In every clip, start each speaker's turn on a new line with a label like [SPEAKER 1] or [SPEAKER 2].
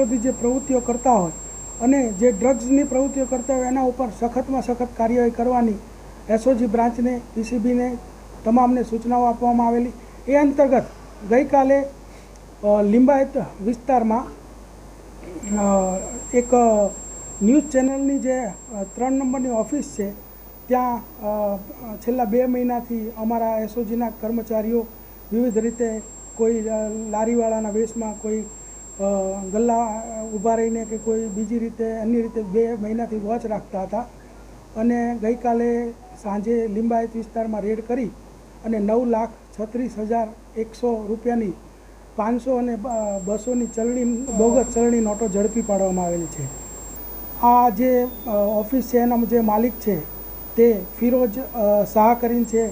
[SPEAKER 1] વિરોધી જે પ્રવૃત્તિઓ કરતા હોય અને જે ડ્રગ્સની પ્રવૃત્તિઓ કરતા હોય, એના ઉપર સખતમાં સખત કાર્યવાહી કરવાની એસઓજી બ્રાન્ચને, પીસીબીને તમામને સૂચનાઓ આપવામાં આવેલી. એ અંતર્ગત ગઈકાલે લિંબાયત વિસ્તારમાં એક ન્યૂઝ ચેનલની જે ત્રણ નંબરની ઓફિસ છે, ત્યાં છેલ્લા બે મહિનાથી અમારા એસઓજીના કર્મચારીઓ વિવિધ રીતે કોઈ લારીવાળાના વેશમાં કોઈ ગલ્લા ઊભા રહીને કે કોઈ બીજી રીતે, અન્ય રીતે બે મહિનાથી વોચ રાખતા હતા. અને ગઈકાલે સાંજે લિંબાયત વિસ્તારમાં રેડ કરી અને નવ લાખ છત્રીસ હજાર એકસો રૂપિયાની પાંચસો અને બસોની ચલણી, બોગસ ચલણી નોટો ઝડપી પાડવામાં આવેલી છે. આ જે ઓફિસ છે એના જે માલિક છે, તે ફિરોજ શાહ કરીને છે.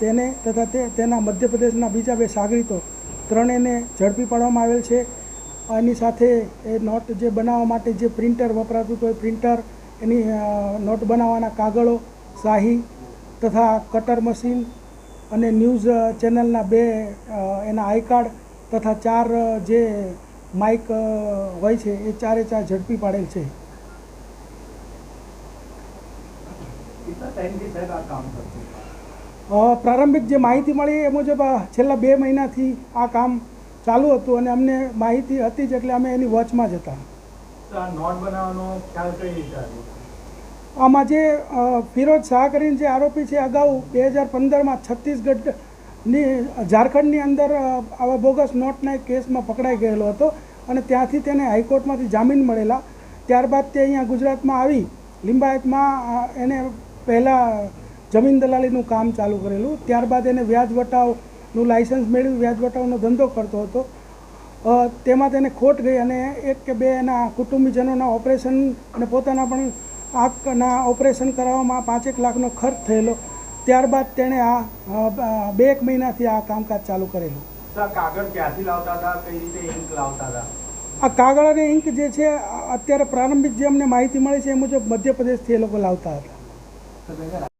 [SPEAKER 1] તેને તથા તે, તેના મધ્યપ્રદેશના બીજા બે સાગરીતો ત્રણેયને ઝડપી પાડવામાં આવેલ છે. એની સાથે એ નોટ જે બનાવવા માટે જે પ્રિન્ટર વપરાતું હતું એ પ્રિન્ટર એની નોટ બનાવવાના કાગળો શાહી તથા કટર મશીન અને ન્યૂઝ ચેનલના બે એના આઈ કાર્ડ તથા ચાર જે માઇક હોય છે એ ચારે ચાર ઝડપી પાડેલ છે. પ્રારંભિક જે માહિતી મળી એ મુજબ છેલ્લા બે મહિનાથી આ કામ ચાલુ હતું અને અમને માહિતી હતી જ એટલે અમે એની વોચમાં જ હતા આમાં જે ફિરોજ શાહ કરીને જે આરોપી છે અગાઉ બે હજાર પંદરમાં છત્તીસગઢની ઝારખંડની અંદર આવા બોગસ નોટના એક કેસમાં પકડાઈ ગયેલો હતો અને ત્યાંથી તેને હાઈકોર્ટમાંથી જામીન મળેલા. ત્યારબાદ તે અહીંયા ગુજરાતમાં આવી. લિંબાયતમાં એને પહેલાં જમીન દલાલીનું કામ ચાલુ કરેલું. ત્યારબાદ એને વ્યાજ વટાવનું લાઇસન્સ મેળવી વ્યાજ વટાવનો ધંધો કરતો હતો. તેમાં તેને ખોટ ગઈ અને એક કે બે એના કુટુંબીજનોના ઓપરેશન અને પોતાના પણ આંખના ઓપરેશન કરાવવામાં પાંચેક લાખનો ખર્ચ થયેલો. ત્યારબાદ તેણે આ બે એક મહિનાથી આ કામકાજ ચાલુ કરેલું.
[SPEAKER 2] આ કાગળ
[SPEAKER 1] અને ઇંક જે છે અત્યારે પ્રારંભિક જે અમને માહિતી મળી છે એ મુજબ મધ્યપ્રદેશથી એ લોકો લાવતા હતા.